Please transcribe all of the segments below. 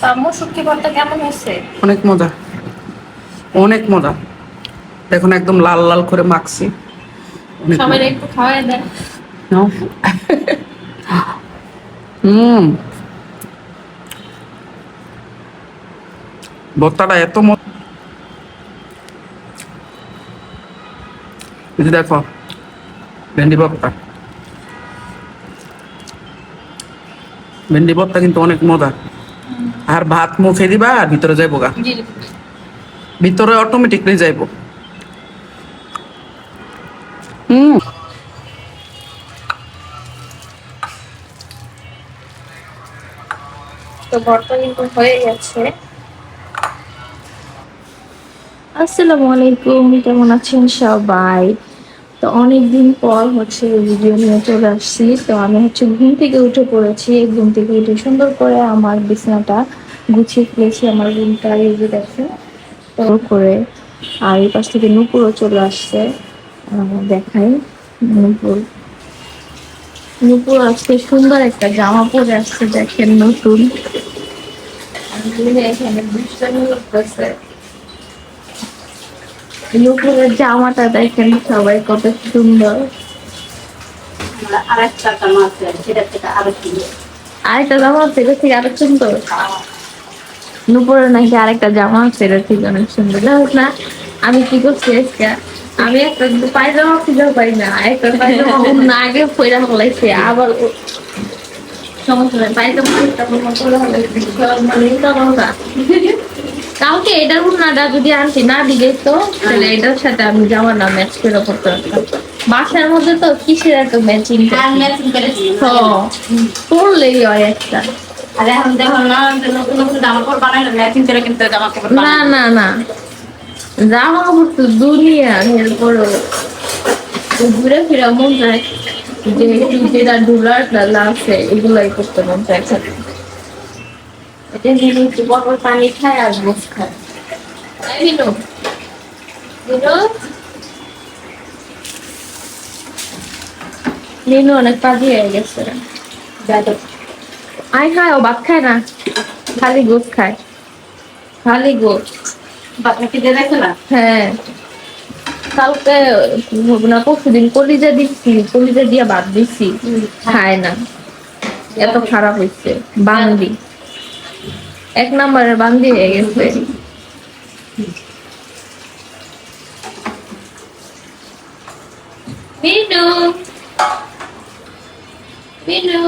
তো আম্মু শুটকি ভর্তা কেমন হয়েছে? অনেক মজা। অনেক মজা। দেখুন একদম লাল লাল করে মাখছি। অনেক সবাই মজা। একটু খাওয়াই দেন। হুম। ভর্তাটা এত ম- দেখো ভেন্ডি ভর্তা। ভেন্ডি ভর্তা কিন্তু অনেক মজা। আর ভাত মুখে দিবা আর ভিতরে যাইবো গা। ভিতরে অটোমেটিকলি যাইব। হুম। তো ভর্তা কিন্তু হয়ে গেছে। আসসালামু আলাইকুম কেমন আছেন সবাই? তো অনেকদিন পর হচ্ছে ভিডিও নিয়ে চলে আসছি। তো আমি হচ্ছে ঘুম থেকে উঠে পড়েছি। ঘুম থেকে উঠে সুন্দর করে আমার বিছানাটা গুছিয়ে ফেলেছি আমার রুমটা এই যে তো করে আর এই পাশ থেকে নুপুরও চলে আসছে। দেখাই নুপুর। নুপুর আজকে সুন্দর একটা জামা পরে আসছে দেখেন নতুন। এখানে নুপুরের জামাটা দেখেন সবাই কত সুন্দর। আরেকটা জামা আছে সেটা থেকে আরও আরেকটা জামা আছে এটা থেকে আরও সুন্দর? নুপুরের নাকি আরেকটা জামা এটা থেকে অনেক সুন্দর। না আমি কি করছি আজকে? আমি একটা পায়জামা পাই না একটা পায়জামা আগে পয়লা ফলাইছে আবার সমস্যা নাই পায়জামা মানে। কাউকে এটার উন্নাটা যদি আনছি না দিলে তো তাহলে এটার সাথে আমি জামাটা ম্যাচ করে পড়তে পারতাম। বাসার মধ্যে তো কিসের একটা ম্যাচিং আর ম্যাচিং করেছি। পড়লেই হয় একটা। আর এখন দেখো না নতুন নতুন জামা কাপড় বানাইলে ম্যাচিং করে কিন্তু জামা কাপড় না না না। জামা কাপড় তো দুনিয়া এরপর ঘুরে ফিরে মন চায় যে যেটা ডুলার আছে এগুলাই করতে মন চায়। একসাথে এটা নিয়ে বড় পানি খায় আর গোস অনেক কাজে হয়ে গেছে। যাই আয় খায় ও ভাত খায় না? খালি গোস খায়। খালি গোস দিয়ে দেখো না হ্যাঁ। কালকে না পরশু কলিজা দিচ্ছি কলিজা দিয়ে ভাত দিচ্ছি খায় না। এত খারাপ হয়েছে বান্দি। এক নম্বরের বান্দি হয়ে গেছে। মিনু। মিনু।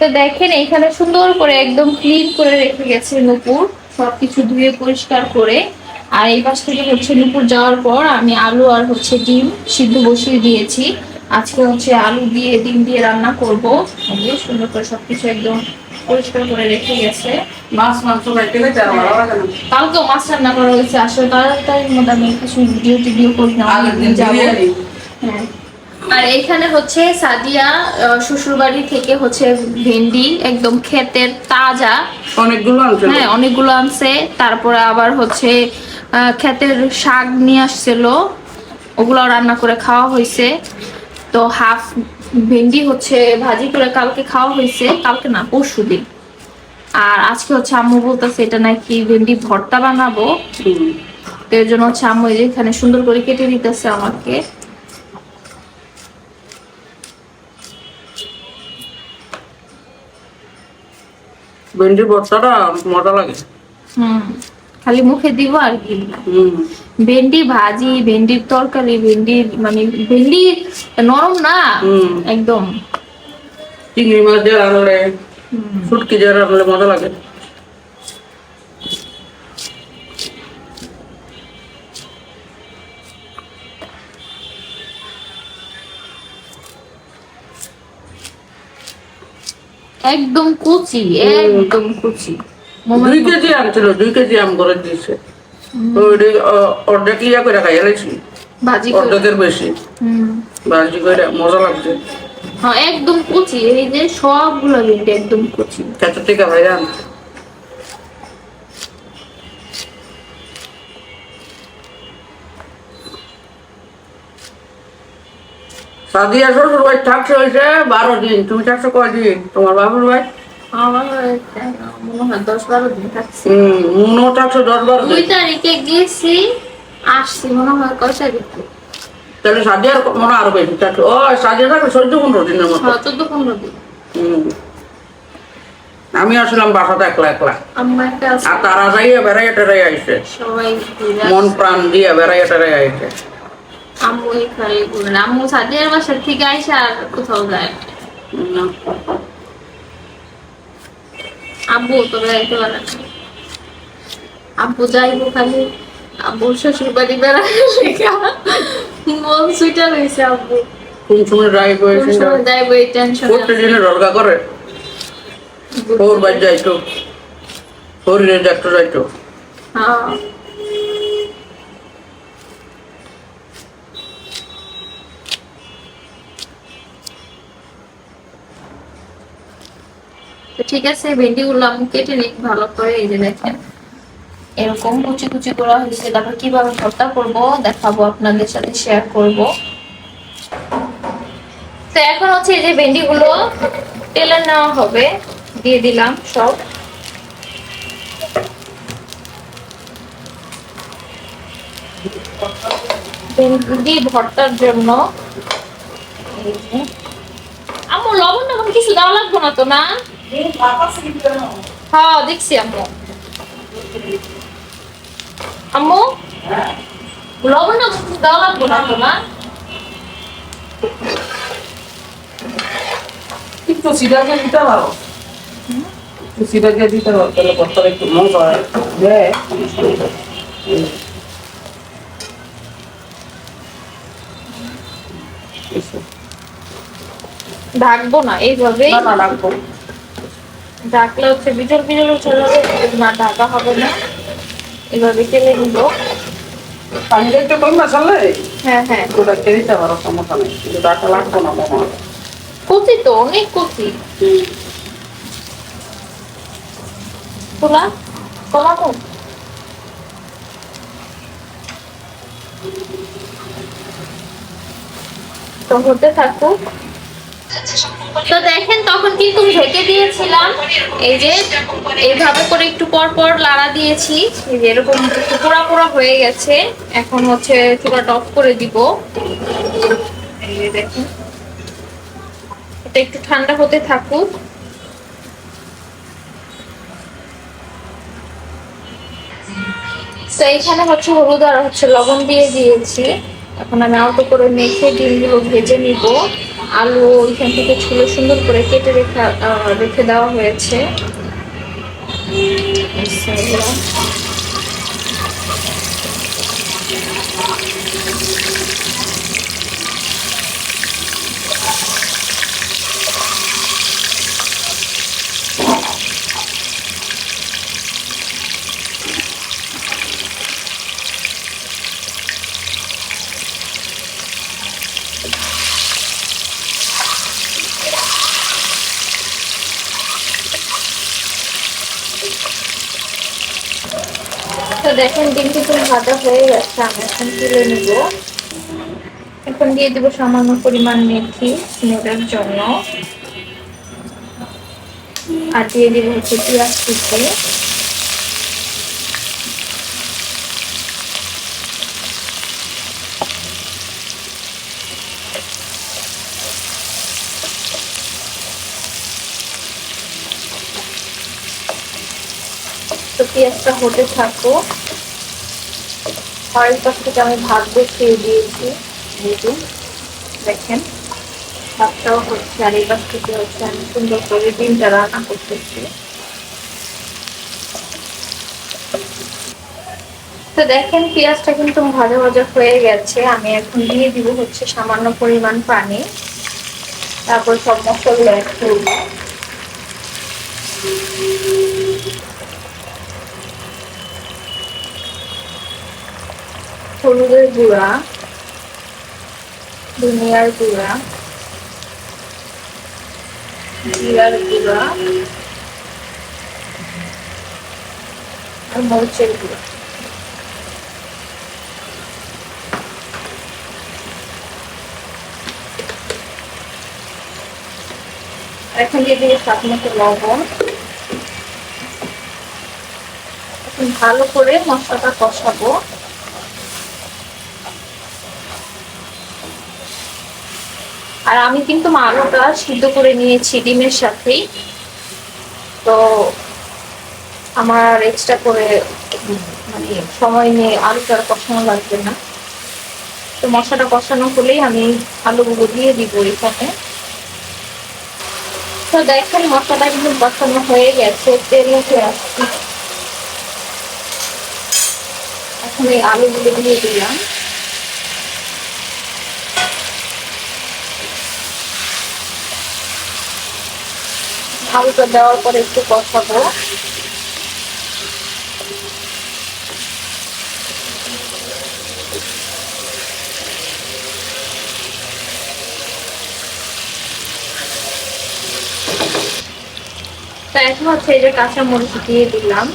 তো দেখেন এখানে সুন্দর করে একদম ক্লিন করে রেখে গেছে নুপুর। সবকিছু ধুয়ে পরিষ্কার করে। আর এই পাশ থেকে হচ্ছে নুপুর যাওয়ার পর আমি আলু আর হচ্ছে ডিম সিদ্ধ বসিয়ে দিয়েছি। আজকে হচ্ছে আলু দিয়ে ডিম দিয়ে রান্না করব। যে সুন্দর করে সবকিছু একদম পরিষ্কার করে রেখে গেছে। মাছ মাংস কালকেও মাছ রান্না করা হয়েছে আসলে তাড়াতাড়ির মধ্যে আমি কিছু ভিডিও টিডিও করি না হ্যাঁ। আর এখানে হচ্ছে সাদিয়া শ্বশুর বাড়ি থেকে হচ্ছে ভেন্ডি একদম ক্ষেতের তাজা। অনেকগুলো আনছিল হ্যাঁ অনেকগুলো আনছে। তারপরে আবার হচ্ছে ক্ষেতের শাক নিয়ে আসছিল। ওগুলো রান্না করে খাওয়া হয়েছে। তো হাফ ভেন্ডি হচ্ছে ভাজি করে কালকে খাওয়া হয়েছে। কালকে না পরশু দিন। আর আজকে হচ্ছে আম্মু বলতেছে এটা নাকি ভেন্ডি ভর্তা বানাবো। তো এর জন্য হচ্ছে আম্মু এখানে সুন্দর করে কেটে দিতেছে আমাকে। ভেন্ডির ভর্তাটা মজা লাগে। হুম খালি মুখে দিব আর কি। হুম। ভেন্ডি ভাজি ভেন্ডির তরকারি ভেন্ডির মানে ভেন্ডি নরম না। একদম। চিংড়ি মাছ দিয়ে রান্নলে শুটকি দিয়ে রান্নলে মজা লাগে। একদম কুচি একদম কুচি। দুই কেজি আম ছিল দুই কেজি আম করে দিয়েছে। তো অর্ধেক ইয়া করে খাইয়া লাইছি। অর্ধেকের বেশি। হুম। ভাজি করে মজা লাগছে। হ্যাঁ একদম কুচি এই যে সবগুলো কিন্তু একদম কুচি। কাঁচা থেকে ভাই সাদিয়া শ্বশুর ভাই থাকছে হয়েছে বারো দিন। তুমি থাকছো তোমার বাবুর ভাই মনে হয় দশ বারো দিন থাকছি। হুম মুনোটা তো দশ বার দুই তারিখে গেছি আসছি মনে হয় কয় তারিখে? তাহলে সাদিয়ার মনে আরও বেশি থাকল ও সাদিয়া থাকলে চোদ্দ পনেরো দিনের মতো। হ্যাঁ চোদ্দ পনেরো দিন। হুম। আমি আসলাম বাসাতে একলা একলা। আর তারা যাইয়া বেড়াইয়া টেরাই আইসে মন প্রাণ দিয়া বেড়াইয়া টেরাই আইসে আম্মু এখানে ঘুরে আম্মু সাদিয়ার বাসার থেকে আইসা আর কোথাও যায় না। আব্বু তো বেড়াইতে পারে না। আব্বু যাইবো খালি। আব্বুর শ্বশুর বাড়ি বেড়ায় লেখা মন সুইটা রয়েছে আব্বু। কোন সময় করে। ওর বাড়ি যাইতো। শরীরে দেখতে যাইতো। হ্যাঁ। তো ঠিক আছে ভেন্ডিগুলো আমি কেটে নিই, ভালো করে এই যে দেখেন। এরকম কুচি কুচি করা হয়েছে। তারপর কীভাবে ভর্তা করব দেখাবো, আপনাদের সাথে শেয়ার করব। তো এখন হচ্ছে এই যে ভেন্ডিগুলো তেলে নেওয়া হবে, দিয়ে দিলাম সব। ভেন্ডি ভর্তার জন্য লবণ টবণ কিছু দেওয়া লাগবে না তো, না? হ্যাঁ দেখছি আম্মু। আম্মু? লবণ দেওয়া লাগবে না তো না? একটু সিধাকে দিতে পারো। একটু সিধাকে দিতে পারো তাহলে কর্তার একটু হয় হ্যাঁ ঢাকবো না না ঢাকলে হচ্ছে বিজল বিজল যাবে না ঢাকা হবে না। এভাবে তেলে নিব পানিটা একটু কম মাসালে হ্যাঁ হ্যাঁ। ওটা খেয়ে দিতে পারো সমস্যা নেই। কিন্তু ডাটা লাগবো না কচি তো অনেক কচি। তো হতে থাকুক। তো দেখেন তখন কিন্তু ঢেকে দিয়েছিলাম? এই যে, এইভাবে করে একটু পর পর লাড়া দিয়েছি। এই যে এরকম একটু পোড়া হয়ে গেছে। এখন হচ্ছে চুলাটা অফ করে দিব। এটা একটু ঠান্ডা হতে থাকুক। তো এখানে হচ্ছে হলুদ আর হচ্ছে লবণ দিয়ে দিয়েছি। এখন আমি অল্প করে মেখে ডিমগুলো ভেজে নিব। আলু ওইখান থেকে ছুলে সুন্দর করে কেটে রেখা রেখে দেওয়া হয়েছে। দেখেন, ডিমটি খুব ভাজা হয়ে গেছে, আমি এখন তুলে নিব। এখন দিয়ে দিব সামান্য পরিমাণ মেথি স্মেলের জন্য। আর দিয়ে দিব হচ্ছে পেঁয়াজ কুচি। পেঁয়াজটা হতে থাকো অয়েল পাশ থেকে আমি ভাত বসিয়ে দিয়েছি? এই যে, দেখেন ভাতটাও হচ্ছে আর এই পাশ থেকে হচ্ছে? আমি সুন্দর করে ডিমটা রান্না করতেছি। তো দেখেন পেঁয়াজটা কিন্তু ভাজা ভাজা হয়ে গেছে। আমি এখন দিয়ে দিব হচ্ছে সামান্য পরিমাণ পানি। তারপর সব মশলা করব। হলুদের গুঁড়া, ধনিয়ার গুঁড়া, জিরার গুঁড়া আর মরিচের গুঁড়া। এখন দিয়ে দিয়ে সাত মতো লবণ। এখন ভালো করে মশলাটা কষাবো। আর আমি কিন্তু আলুটা সিদ্ধ করে নিয়েছি ডিমের সাথেই। তো আমার এক্সট্রা করে মানে সময় নিয়ে আলুটা আর কষানো লাগবে না। তো মশলাটা কষানো হলেই আমি আলুগুলো দিয়ে দিব এখানে। তো দেখেন মশলাটা কিন্তু কষানো হয়ে গেছে, তেল উঠে আসছে। এখন এই আলুগুলো দিয়ে দিলাম। আলুটা দেওয়ার পরে একটু কষাবো। তা এখন হচ্ছে এই যে কাঁচা মরিচ দিয়ে দিলাম।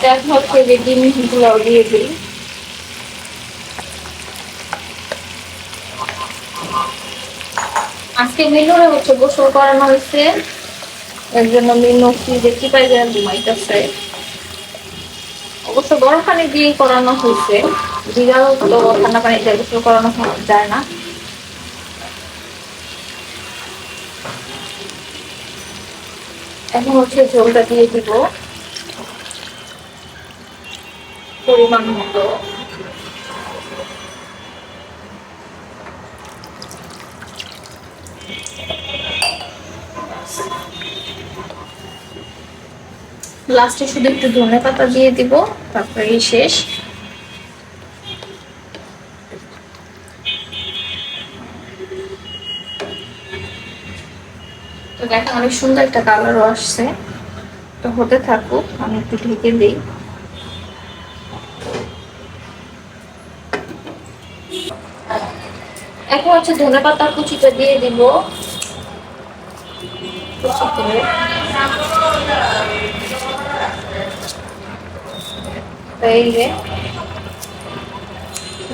তা এখন হচ্ছে যে ডিমগুলো দিয়ে দিই। আজকে মিনুরে হচ্ছে গোসল করানো হয়েছে। এর জন্য মিনু কি দেখতে পাই যে ঘুমাইতেছে। অবশ্য গরম পানি দিয়ে করানো হয়েছে। দিঘাও তো ঠান্ডা পানি দিয়ে গোসল করানো যায় না। এখন হচ্ছে ঝোলটা দিয়ে দিব। পরিমাণ মতো। লাস্টে শুধু একটু ধনে পাতা দিয়ে দিব তারপরে শেষ। তো দেখেন অনেক সুন্দর একটা কালারও আসছে। তো হতে থাকুক, আমি একটু ঢেকে দিই। এখন হচ্ছে ধনে পাতা কুচিটা দিয়ে দিব। কুচি করে।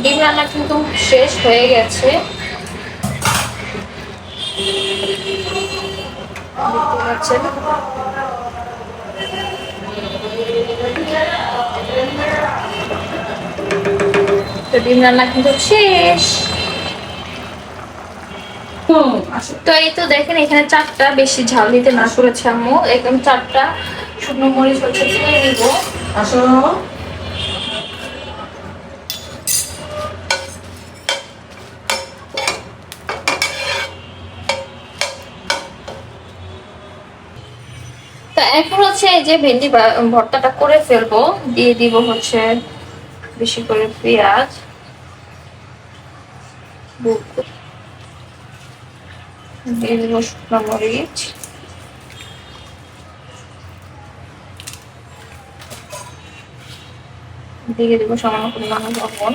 ডিম রান্না কিন্তু শেষ হয়ে গেছে। তো ডিম রান্না কিন্তু শেষ। তো এই তো দেখেন, এখানে চারটা বেশি ঝাল দিতে না করেছে আম্মু। একদম চারটা শুকনো মরিচ হচ্ছে দিব আসো তা এখন হচ্ছে এই যে ভেন্ডি ভর্তাটা করে ফেলব। দিয়ে দিব হচ্ছে বেশি করে পেঁয়াজ। দিয়ে দিব শুকনো মরিচ। দিয়ে দিব সামান্য পরিমাণ লবণ।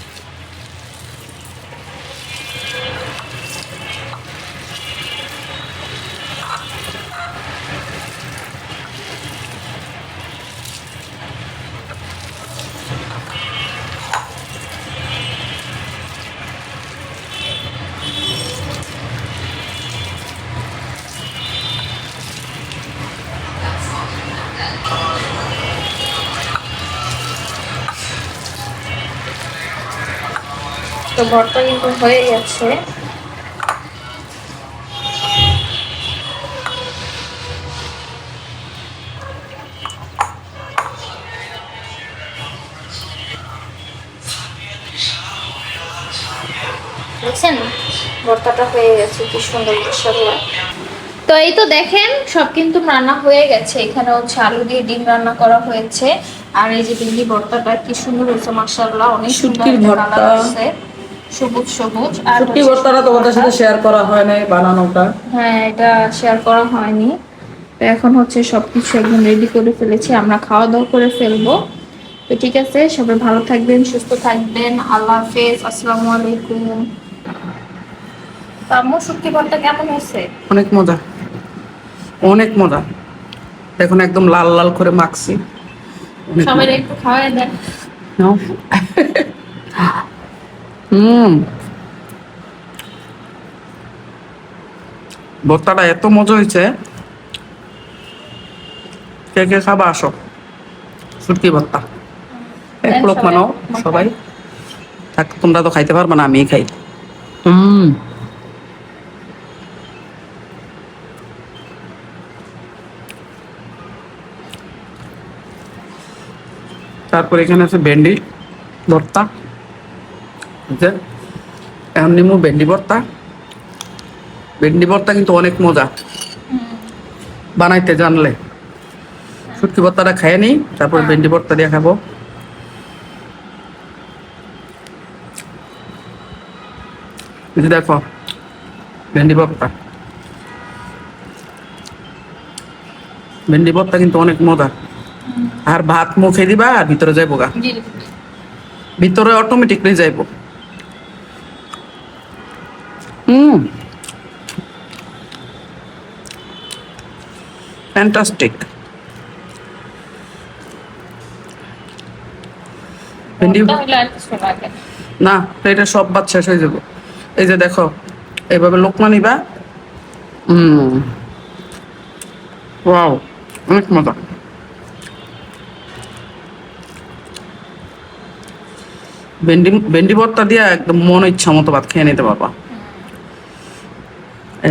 ভর্তা কিন্তু হয়ে গেছে। দেখছেন? ভর্তাটা হয়ে গেছে কি সুন্দর মাশাআল্লাহ তো এই তো দেখেন সব কিন্তু রান্না হয়ে গেছে। এখানে হচ্ছে আলু দিয়ে ডিম রান্না করা হয়েছে। আর এই যে ভিন্ডি ভর্তাটা কি সুন্দর হয়েছে মাশাআল্লাহ অনেক সুন্দর একটা ভর্তা। সবুজ সবুজ। আর সত্যি ভর্তাটা তোমাদের সাথে শেয়ার করা হয় নাই বানানোটা। হ্যাঁ এটা শেয়ার করা হয়নি। তো এখন হচ্ছে সবকিছু একদম রেডি করে ফেলেছি। আমরা খাওয়া দাওয়া করে ফেলব। তো ঠিক আছে সবাই ভালো থাকবেন সুস্থ থাকবেন। আল্লাহ হাফেজ আসসালামু আলাইকুম। তো আম্মু শুটকি ভর্তা কেমন হয়েছে? অনেক মজা। অনেক মজা। দেখুন একদম লাল লাল করে মাখছি। সবাই একটু খাওয়াই দেন। নাও। হুম। ভর্তাটা এত মজা হয়েছে। কে কে খাবা আসো। সুটকি ভর্তা। এক লোক সবাই, মানো সবাই। থাক তোমরা তো খাইতে পারবে না আমি খাই। হুম। তারপর এখানে আছে ভেন্ডি ভর্তা। যে, এখন নিমু ভেন্ডি ভর্তা। ভেন্ডি ভর্তা কিন্তু অনেক মজা। বানাইতে জানলে। শুটকি ভর্তাটা খেয়ে নিই তারপর। ভেন্ডি ভর্তা দিয়ে খাব। এই দেখো ভেন্ডি ভর্তা। ভেন্ডি ভর্তা কিন্তু অনেক মজা। আর ভাত মুখে দিবা আর ভিতরে যাইবো গা। ভিতরে অটোমেটিকলি যাইব। হুম ফ্যান্টাস্টিক কিছু লাগে না। প্লেটের সব ভাত শেষ হয়ে যাবে। এই যে দেখো এইভাবে লোকমা নিবা হুম ওয়াও অনেক মজা। ভেন্ডি ভেন্ডি ভর্তা দিয়ে একদম মন ইচ্ছা মতো ভাত খেয়ে নিতে পারবা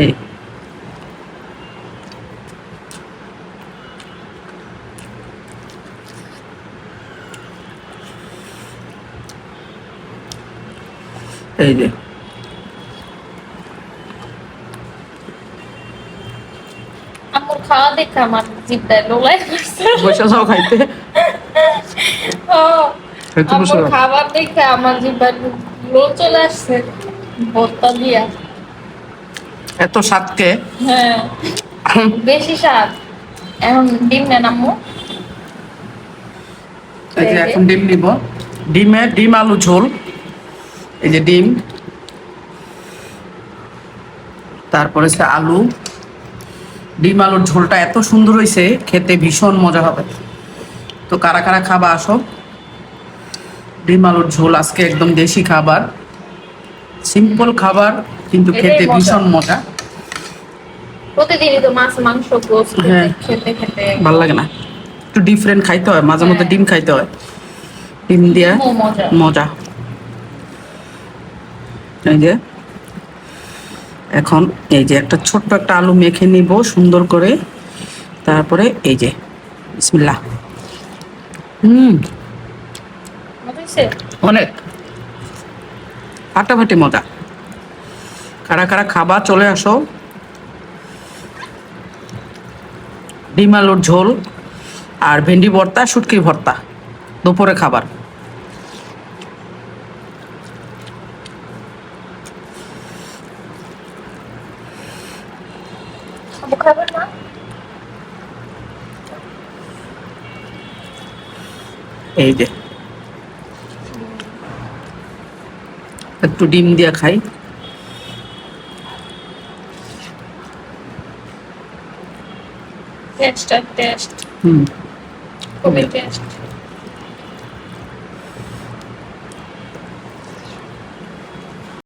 এই এই যে। খাওয়া দেখে আমার জিভটায় লোলাই বসে যাও খাইতে। ও, খাইতে বসে আম্মুর যাও। খাবার দেখে আমার জিভটায় লো চলে আসছে ভর্তা দিয়া। এত স্বাদকে হ্যাঁ বেশি স্বাদ। এখন ডিম নেন আম্মু। এখন ডিম নিব। ডিমে ডিম আলু ঝোল। এই যে ডিম তারপরে সে আলু। ডিম আলুর ঝোলটা এত সুন্দর হয়েছে খেতে ভীষণ মজা হবে। তো কারা কারা খাবা আসো। ডিম আলুর ঝোল আজকে একদম দেশি খাবার। সিম্পল খাবার কিন্তু খেতে ভীষণ মজা। প্রতিদিনই তো মাছ মাংস হ্যাঁ। খেতে খেতে। ভালো লাগে না। একটু ডিফারেন্ট খাইতে হয় মাঝে মধ্যে ডিম খাইতে হয়। ডিম দিয়া মজা। এই যে এখন এই যে একটা ছোট্ট একটা আলু মেখে নিব সুন্দর করে। তারপরে এই যে বিসমিল্লাহ। হুম। অনেক। ফাটাফাটি মজা। কারা কারা খাবা চলে আসো। ডিম আলুর ঝোল আর ভেন্ডি ভর্তা শুটকি ভর্তা দুপুরে খাবার আম্মু খাবেন না এই যে। একটু ডিম দিয়ে খাই। টেস্ট টেস্ট হুম। টেস্ট